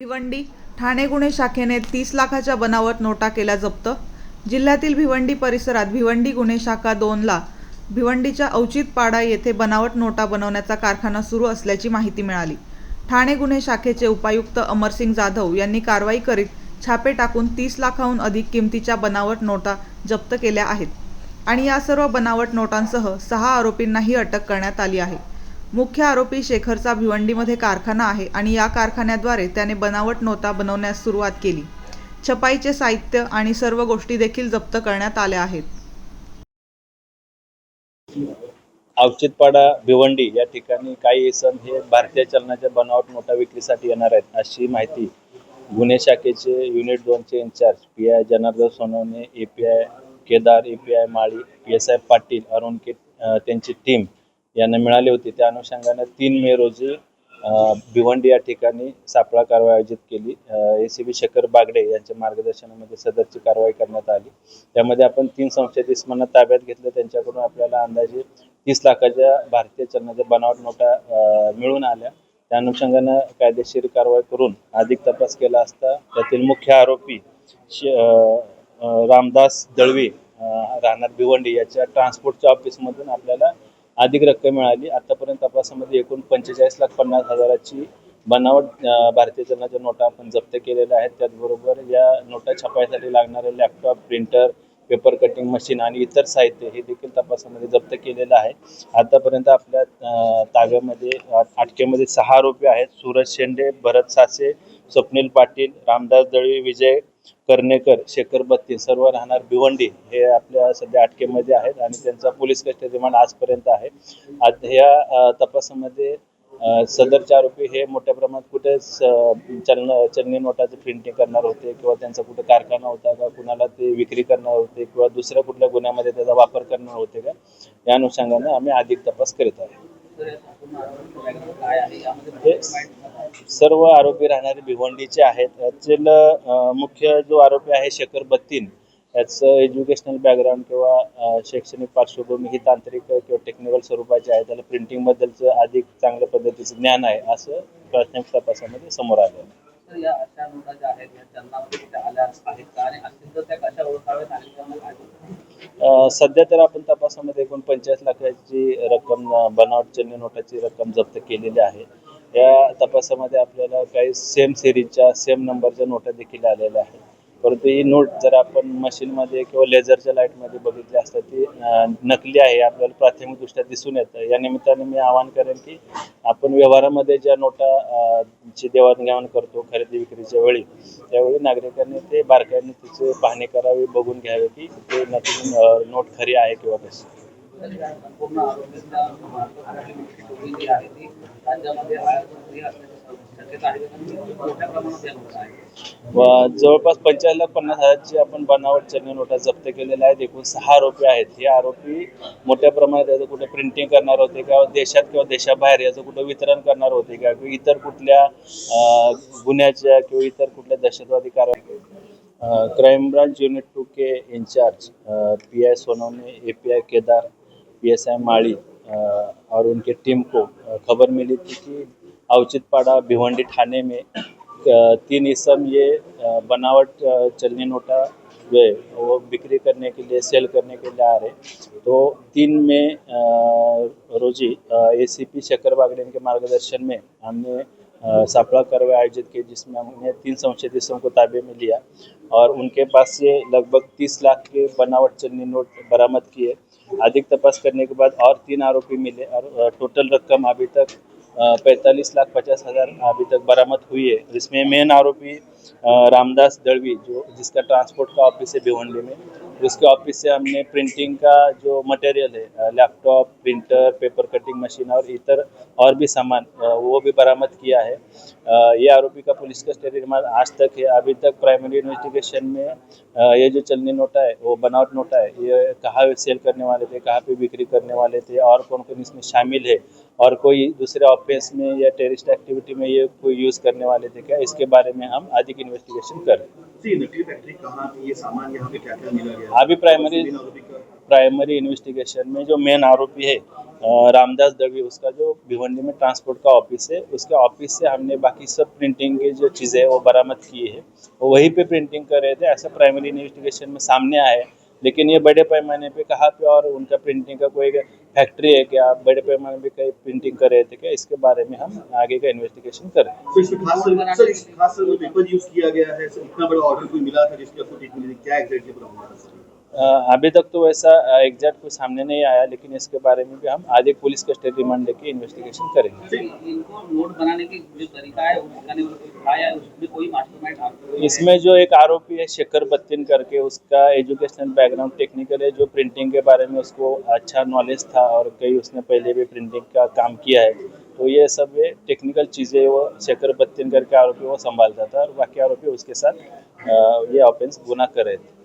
भिवंडी ठाणे गुन्हे शाखेने तीस लाखाच्या बनावट नोटा केल्या जप्त. जिल्ह्यातील भिवंडी परिसरात भिवंडी गुन्हे शाखा दोनला भिवंडीच्या औचितपाडा येथे बनावट नोटा बनवण्याचा कारखाना सुरू असल्याची माहिती मिळाली. ठाणे गुन्हे शाखेचे उपायुक्त अमरसिंग जाधव यांनी कारवाई करीत छापे टाकून तीस लाखाहून अधिक किमतीच्या बनावट नोटा जप्त केल्या आहेत आणि या सर्व बनावट नोटांसह सहा आरोपींनाही अटक करण्यात आली आहे. मुख्य आरोपी शेखरचा भिवंडीमध्ये कारखाना आहे आणि या कारखान्याद्वारे त्याने बनावट नोटा बनवण्यास सुरुवात केली. छपाईचे साहित्य आणि सर्व गोष्टी देखील जप्त करण्यात आल्या आहेत. औचितपाडा भिवंडी या ठिकाणी काही इसम हे भारतीय चलनाच्या बनावट नोटा विक्रीसाठी येणार आहेत अशी माहिती गुन्हे शाखेचे युनिट दोनचे incharge P I Janardan Sonawane A P I Kedar A P I Mali P S I Patil Arun के त्यांची टीम यांना मिळाली होती. त्या अनुषंगाने तीन मे रोजी भिवंडी या ठिकाणी सापळा कारवाई आयोजित केली. A C B Shekhar Bagde यांच्या मार्गदर्शनामध्ये सदरची कारवाई करण्यात आली. त्यामध्ये आपण तीन संशयित इस्मांना ताब्यात घेतलं. त्यांच्याकडून आपल्याला अंदाजे तीस लाखाच्या भारतीय चलनाच्या बनावट नोटा मिळून आल्या. त्या अनुषंगानं कायदेशीर कारवाई करून अधिक तपास केला असता त्यातील मुख्य आरोपी श- रामदास दळवी राहणार भिवंडी याच्या ट्रान्सपोर्टच्या ऑफिसमधून आपल्याला अधिक रक्कम मिळाली. आतापर्यंत तपासामध्ये एकूण पंचेचाळीस लाख पन्नास हजाराची बनावट भारतीय चलनाच्या नोटा आपण जप्त केलेल्या आहेत. त्याचबरोबर या नोटा छापायसाठी लागणारे laptop printer paper cutting machine आणि इतर साहित्य हे देखील तपासामध्ये जप्त केलेलं आहे. आतापर्यंत आपल्या ताब्यामध्ये अटकेमध्ये सहा आरोपी आहेत. सूरज शेंडे भरत सासे स्वप्नील पाटील रामदास दळवी विजय कर्णेकर शेखर बत्ती सर्व राहणार भिवंडी हे आपल्या सध्या अटकेमध्ये आहेत आणि त्यांचा पोलीस कस्टडी रिमांड आजपर्यंत आहे. आज ह्या तपासामध्ये सदरचे आरोपी हे मोठ्या प्रमाणात कुठे स- चलन चलनी नोटाचं प्रिंटिंग करणार होते किंवा त्यांचा कुठे कारखाना होता का कुणाला ते विक्री करणार होते किंवा दुसऱ्या कुठल्या गुन्ह्यामध्ये त्याचा वापर करणार होते का या अनुषंगाने आम्ही अधिक तपास करीत आहोत म्हणजे सर्व आरोपी राहणारे भिवंडीचे आहेत. यातील मुख्य जो आरोपी आहे शेखर बत्तीन याचं एज्युकेशनल बॅकग्राऊंड किंवा शैक्षणिक पार्श्वभूमी ही तांत्रिक किंवा टेक्निकल स्वरूपाची आहे. त्याला प्रिंटिंगबद्दलचं अधिक चांगल्या पद्धतीचं ज्ञान आहे असं प्राथमिक तपासामध्ये समोर आलं. तर सध्या तर आपण तपासामध्ये एकूण पंचेचाळीस लाखाची रक्कम बनावट चलनी नोटाची रक्कम जप्त केलेली आहे. या तपासामध्ये आपल्याला काही सेम सिरीजच्या सेम नंबरच्या नोटा देखील आलेल्या आहेत. परंतु ही नोट जर आपण मशीनमध्ये किंवा लेझरच्या लाईटमध्ये बघितली असता ती नकली आहे आपल्याला प्राथमिकदृष्ट्या दिसून येतं. या निमित्ताने मी आवाहन करेन की आपण व्यवहारामध्ये ज्या नोटा ची देवाणघेवाण करतो खरेदी विक्रीच्या वेळी त्यावेळी नागरिकांनी ते बारकाईने तिचे पाहणी करावी बघून घ्यावे की ते नकली नोट खरी आहे किंवा कशी. तर जवळपास पंचाळीस पन्नास हजारची आपण बनावट चलनी नोटा जप्त केलेल्या आहेत. एकूण सहा आरोपी आहेत. हे आरोपी मोठ्या प्रमाणात याचं कुठे प्रिंटिंग करणार होते किंवा देशात किंवा देशाबाहेर याचं कुठं वितरण करणार होते का किंवा इतर कुठल्या गुन्ह्याच्या किंवा इतर कुठल्या दहशतवादी कारवाई crime branch unit two K incharge P I Sonawane A P I Kedar P S I Mali और उनके टीम को खबर मिली थी कि अवचितपाड़ा भिवंडी थाने में तीन इसम ये बनावट चलनी नोटा जो है, वो बिक्री करने के लिए, सेल करने के लिए आ रहे तो तीन में रोजी A C P Shekhar Bagde के मार्गदर्शन में हमने सापड़ा कार्रवाई आयोजित की, जिसमें हमने तीन संशयित इसम को ताबे में लिया और उनके पास से लगभग तीस लाख के बनावट चलनी नोट बरामद किए। अधिक तपास करने के बाद और तीन आरोपी मिले और टोटल रकम अभी तक पैंतालीस लाख पचास हज़ार अभी तक बरामद हुई है। जिसमें मेन आरोपी रामदास दड़वी जो जिसका ट्रांसपोर्ट का ऑफिस है भिवंडी में उसके ऑफ़िस से हमने प्रिंटिंग का जो मटेरियल है laptop printer paper cutting machine और इतर और भी सामान वो भी बरामद किया है। ये आरोपी का पुलिस कस्टडी रिमांड आज तक है। अभी तक प्राइमरी इन्वेस्टिगेशन में ये जो चलनी नोटा है, वो बनावट नोटा है, ये कहाँ सेल करने वाले थे, कहाँ पे बिक्री करने वाले थे, और कौन कौन इसमें शामिल है, और कोई दूसरे ऑफ़िस में या टेररिस्ट एक्टिविटी में ये कोई यूज़ करने वाले थे क्या? इसके बारे में हम अधिक इन्वेस्टिगेशन कर। रहे हैं अभी प्राइमरी का प्राइमरी इन्वेस्टिगेशन में जो मेन आरोपी है रामदास दवी उसका जो भिवंडी में ट्रांसपोर्ट का ऑफ़िस है, उसके ऑफ़िस से हमने बाकी सब प्रिंटिंग की जो चीज़ें वो बरामद किए हैं। वो वहीं पे प्रिंटिंग कर रहे थे, ऐसा प्राइमरी इन्वेस्टिगेशन में सामने आया है। लेकिन ये बड़े पैमाने पे कहाँ पे और उनका प्रिंटिंग का कोई फैक्ट्री है क्या? बड़े पैमाने पे कहीं प्रिंटिंग कर रहे थे क्या? इसके बारे में हम आगे का इन्वेस्टिगेशन कर। रहे हैं अभी तक तो वैसा एग्जैक्ट कोई सामने नहीं आया लेकिन इसके बारे में भी हम आगे पुलिस कस्टडी रिमांड लेके इन्वेस्टिगेशन करेंगे। इसमें जो एक आरोपी है शेखर बत्तीन करके उसका एजुकेशनल बैकग्राउंड टेक्निकल है जो प्रिंटिंग के बारे में उसको अच्छा नॉलेज था और कई उसने पहले भी प्रिंटिंग का काम किया है। तो ये सब ये टेक्निकल चीज़ें वो शेखर बत्तीन करके आरोपी वो संभालता था और बाकी आरोपी उसके साथ ये ऑफेंस गुना कर रहे थे।